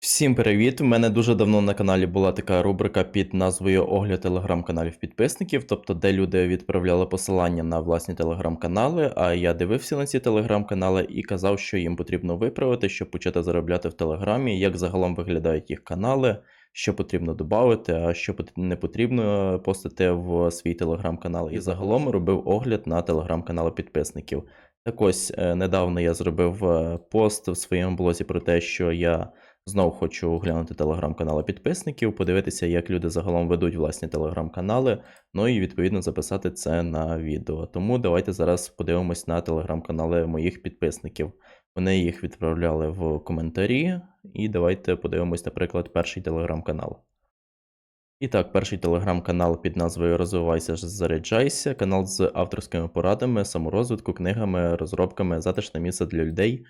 Всім привіт! У мене дуже давно на каналі була така рубрика під назвою Огляд телеграм-каналів підписників, тобто де люди відправляли посилання на власні телеграм-канали, а я дивився на ці телеграм-канали і казав, що їм потрібно виправити, щоб почати заробляти в телеграмі, як загалом виглядають їх канали, що потрібно додати, а що не потрібно постити в свій телеграм-канал. І загалом робив огляд на телеграм-канали підписників. Так ось е, недавно я зробив е, пост в своєму блозі про те, що я. Знову хочу оглянути телеграм-канали підписників, подивитися, як люди загалом ведуть власні телеграм-канали, ну і відповідно записати це на відео. Тому давайте зараз подивимось на телеграм-канали моїх підписників. Вони їх відправляли в коментарі, і давайте подивимось, наприклад, перший телеграм-канал. І так, перший телеграм-канал під назвою Розвивайся, заряджайся, канал з авторськими порадами, саморозвитку, книгами, розробками, затишне місце для людей.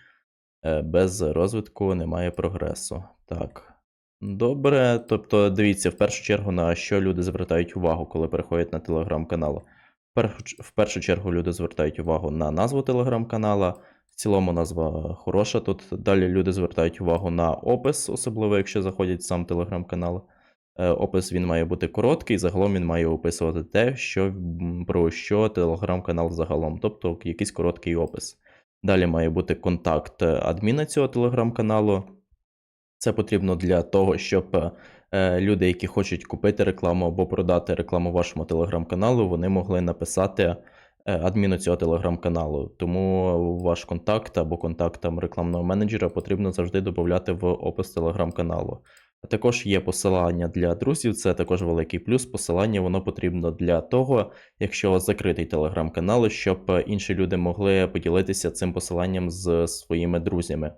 Е, Без розвитку немає прогресу. Так. Добре. Тобто, дивіться, в першу чергу, на що люди звертають увагу, коли переходять на телеграм-канал. В першу, чергу люди звертають увагу на назву телеграм-канала. В цілому назва хороша. Тут далі люди звертають увагу на опис, особливо якщо заходять в сам телеграм-канал. Е, Опис він має бути короткий, загалом він має описувати те, що, про що телеграм-канал загалом, тобто якийсь короткий опис. Далі має бути контакт е, адміна цього телеграм-каналу. Це потрібно для того, щоб е, люди, які хочуть купити рекламу або продати рекламу вашому телеграм-каналу, вони могли написати е, адміну цього телеграм-каналу. Тому ваш контакт або контакт там, рекламного менеджера потрібно завжди додати в опис телеграм-каналу. А також є посилання для друзів, це також великий плюс. Посилання воно потрібно для того, якщо у вас закритий телеграм-канал, щоб е, інші люди могли поділитися цим посиланням з своїми друзями.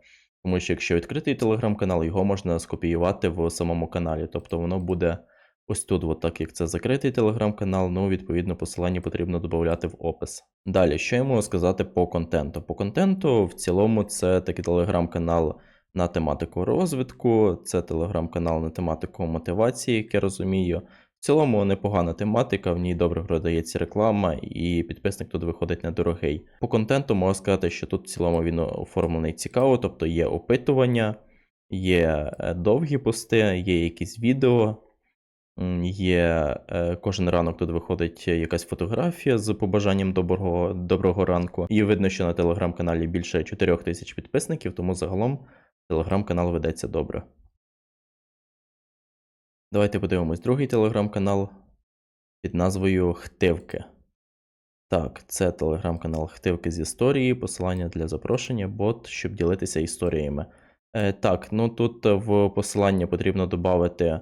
Тому що якщо відкритий телеграм-канал, його можна скопіювати в самому каналі. Тобто воно буде ось тут, от так як це закритий телеграм-канал, ну, відповідно, посилання потрібно додати в опис. Далі, що я можу сказати по контенту? По контенту, в цілому, це такий телеграм-канал на тематику розвитку, це телеграм-канал на тематику мотивації, як я розумію. В цілому непогана тематика, в ній добре продається реклама, і підписник тут виходить недорогий. По контенту можу сказати, що тут в цілому він оформлений цікаво, тобто є опитування, є е, довгі пости, є якісь відео, є е, кожен ранок тут виходить якась фотографія з побажанням доброго, доброго ранку. І видно, що на телеграм-каналі більше 4 тисяч підписників, тому загалом телеграм-канал ведеться добре. Давайте подивимось другий телеграм-канал під назвою Хтивки. Так, це телеграм-канал Хтивки з історії, посилання для запрошення, бот, щоб ділитися історіями. Е, так, ну тут в посилання потрібно додати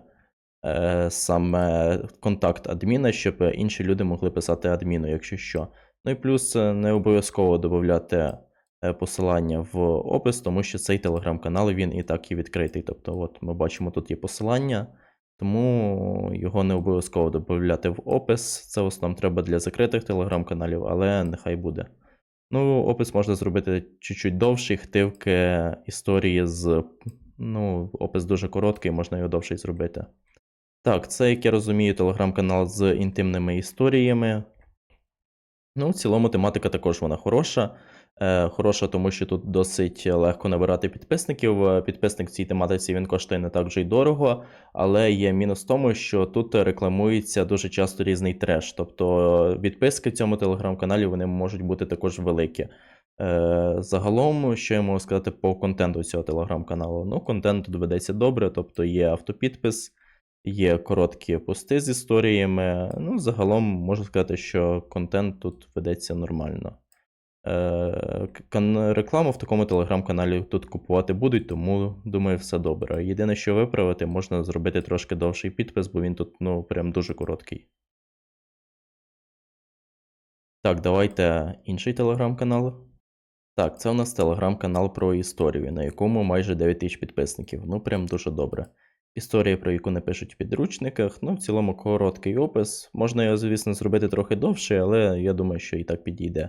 е, саме контакт адміна, щоб інші люди могли писати адміну, якщо що. Ну і плюс е, не обов'язково додати е, посилання в опис, тому що цей телеграм-канал він і так і відкритий. Тобто, от ми бачимо, тут є посилання. Тому його не обов'язково додати в опис. Це в основному треба для закритих телеграм-каналів, але нехай буде. Ну, опис можна зробити чуть-чуть довший, хтивки історії з. Ну, опис дуже короткий, можна його довший зробити. Так, це, як я розумію, телеграм-канал з інтимними історіями. Ну, в цілому тематика також вона хороша. Е, хороша, тому що тут досить легко набирати підписників. Е, Підписник в цій тематиці він коштує не так вже й дорого, але є мінус в тому, що тут рекламується дуже часто різний треш. Тобто відписки в цьому телеграм-каналі вони можуть бути також великі. Е, загалом, що я можу сказати по контенту цього телеграм-каналу? Ну, контент ведеться добре, тобто є автопідпис, є короткі пости з історіями. Ну, загалом можу сказати, що контент тут ведеться нормально. Е, Рекламу в такому телеграм-каналі тут купувати будуть, тому думаю, все добре. Єдине, що виправити, можна зробити трошки довший підпис, бо він тут ну прям дуже короткий. Так, давайте інший телеграм-канал. Так, це у нас телеграм-канал про історію, на якому майже 9 тисяч підписників. Ну, прям дуже добре. Історія, про яку не пишуть в підручниках, ну, в цілому короткий опис. Можна його, звісно, зробити трохи довше, але я думаю, що і так підійде.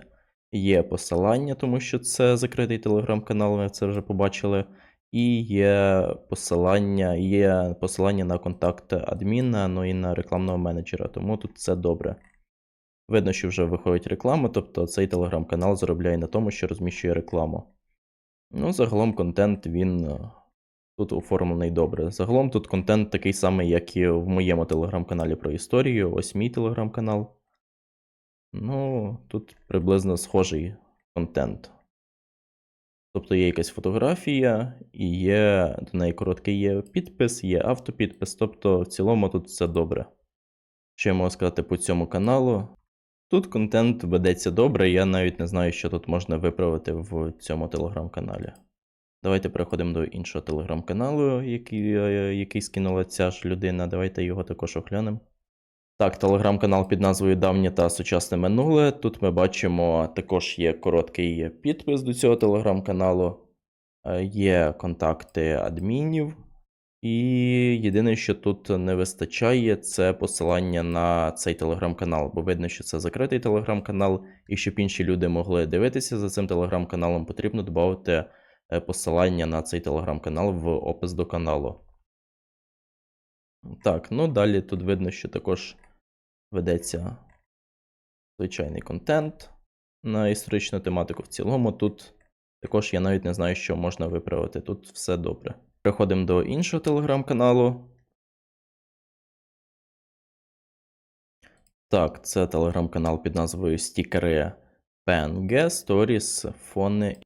Є посилання, тому що це закритий телеграм-канал, ми це вже побачили. І є посилання, є посилання на контакт адміна, ну і на рекламного менеджера, тому тут все добре. Видно, що вже виходить реклама, тобто цей телеграм-канал заробляє на тому, що розміщує рекламу. Ну, загалом контент він е, Тут оформлений добре. Загалом тут контент такий самий, як і в моєму телеграм-каналі про історію. Ось мій телеграм-канал. Ну, тут приблизно схожий контент. Тобто є якась фотографія, і є до неї короткий є підпис, є автопідпис. Тобто, в цілому тут все добре. Що я можу сказати по цьому каналу? Тут контент ведеться добре, я навіть не знаю, що тут можна виправити в цьому телеграм-каналі. Давайте переходимо до іншого телеграм-каналу, який, е, який скинула ця ж людина. Давайте його також оглянемо. Так, телеграм-канал під назвою Давнє та сучасне минуле. Тут ми бачимо, також є короткий підпис до цього телеграм-каналу, Е, є контакти адмінів. І єдине, що тут не вистачає, це посилання на цей телеграм-канал, бо видно, що це закритий телеграм-канал, і щоб інші люди могли дивитися за цим телеграм-каналом, потрібно додати е, посилання на цей телеграм-канал в опис до каналу. Так, ну далі тут видно, що також ведеться звичайний контент на історичну тематику. В цілому тут також я навіть не знаю, що можна виправити. Тут все добре. Переходимо до іншого телеграм-каналу. Так, це телеграм-канал під назвою Стікери PNG, Stories, фони.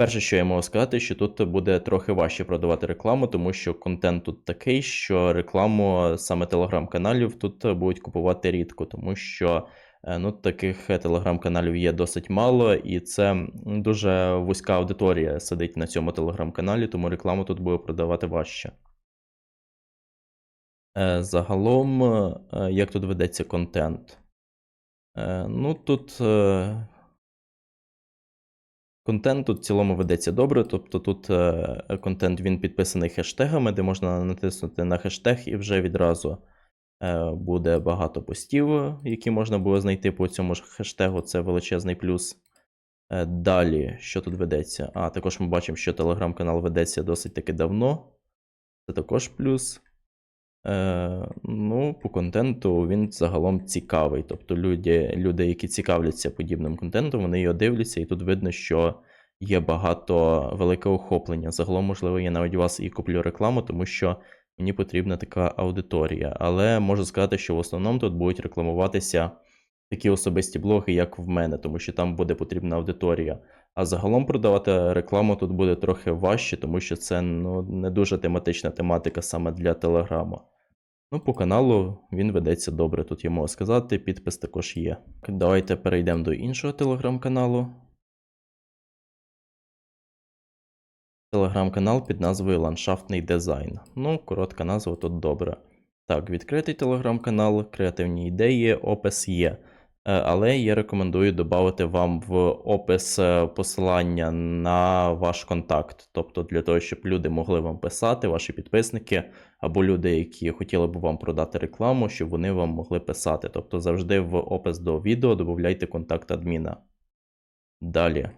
Перше, що я можу сказати, що тут буде трохи важче продавати рекламу, тому що контент тут такий, що рекламу саме телеграм-каналів тут будуть купувати рідко, тому що е, ну, таких телеграм-каналів є досить мало, і це дуже вузька аудиторія сидить на цьому телеграм-каналі, тому рекламу тут буде продавати важче. Е, Загалом, е, як тут ведеться контент? Ну, тут контент тут в цілому ведеться добре, тобто тут е, контент він підписаний хештегами, де можна натиснути на хештег і вже відразу е, буде багато постів, які можна було знайти по цьому ж хештегу. Це величезний плюс. Е, Далі, що тут ведеться? А, також ми бачимо, що телеграм-канал ведеться досить таки давно. Це також плюс. Е, ну, по контенту він загалом цікавий. Тобто люди, люди, які цікавляться подібним контентом, вони його дивляться, і тут видно, що є багато велике охоплення. Загалом, можливо, я навіть вас і куплю рекламу, тому що мені потрібна така аудиторія. Але можу сказати, що в основному тут будуть рекламуватися такі особисті блоги, як в мене, тому що там буде потрібна аудиторія. А загалом продавати рекламу тут буде трохи важче, тому що це ну, не дуже тематична тематика саме для Телеграму. Ну, по каналу він ведеться добре, тут я можу сказати, підпис також є. Давайте перейдемо до іншого телеграм-каналу. Телеграм-канал під назвою Ландшафтний дизайн. Ну, коротка назва тут добре. Так, відкритий телеграм-канал, креативні ідеї, опис є. Е, Але я рекомендую додати вам в опис е, посилання на ваш контакт. Тобто для того, щоб люди могли вам писати, ваші підписники, або люди, які хотіли б вам продати рекламу, щоб вони вам могли писати. Тобто завжди в опис до відео додавайте контакт адміна. Далі.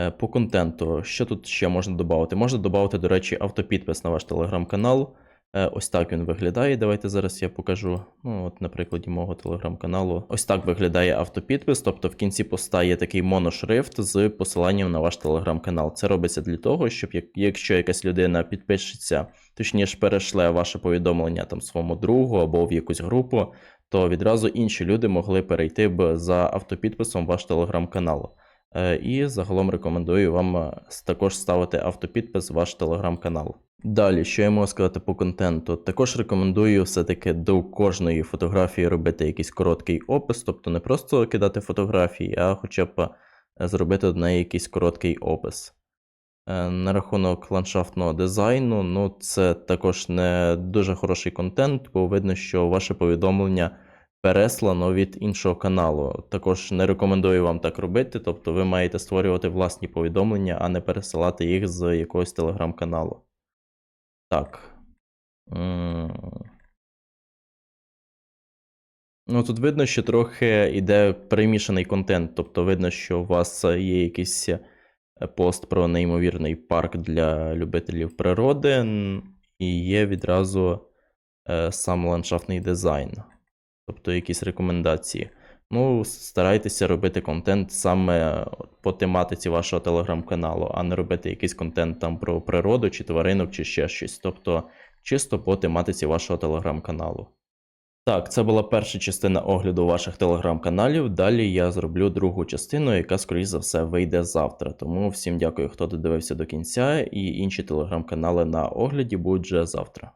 Е, По контенту, що тут ще можна додати? Можна додати, до речі, автопідпис на ваш телеграм-канал. Е, Ось так він виглядає. Давайте зараз я покажу. Ну, от, на прикладі мого телеграм-каналу. Ось так виглядає автопідпис. Тобто в кінці поста є такий моношрифт з посиланням на ваш телеграм-канал. Це робиться для того, щоб якщо якась людина підпишеться, точніше перешле ваше повідомлення там своєму другу або в якусь групу, то відразу інші люди могли перейти б за автопідписом ваш телеграм-канал. Е, І загалом рекомендую вам е, також ставити автопідпис в ваш телеграм-канал. Далі, що я можу сказати по контенту? Також рекомендую все-таки до кожної фотографії робити якийсь короткий опис, тобто не просто кидати фотографії, а хоча б е, зробити до неї якийсь короткий опис. Е, На рахунок ландшафтного дизайну, ну це також не дуже хороший контент, бо видно, що ваше повідомлення переслано від іншого каналу. Також не рекомендую вам так робити, тобто ви маєте створювати власні повідомлення, а не пересилати їх з якогось телеграм-каналу. Так. Ну, тут видно, що трохи йде перемішаний контент. Тобто видно, що у вас є якийсь е, пост про неймовірний парк для любителів природи, і є відразу е, сам ландшафтний дизайн. Тобто якісь рекомендації. Ну, старайтеся робити контент саме по тематиці вашого телеграм-каналу, а не робити якийсь контент там про природу чи тваринок, чи ще щось. Тобто чисто по тематиці вашого телеграм-каналу. Так, це була перша частина огляду ваших телеграм-каналів. Далі я зроблю другу частину, яка, скоріш за все, вийде завтра. Тому всім дякую, хто додивився до кінця, і інші телеграм-канали на огляді будуть вже завтра.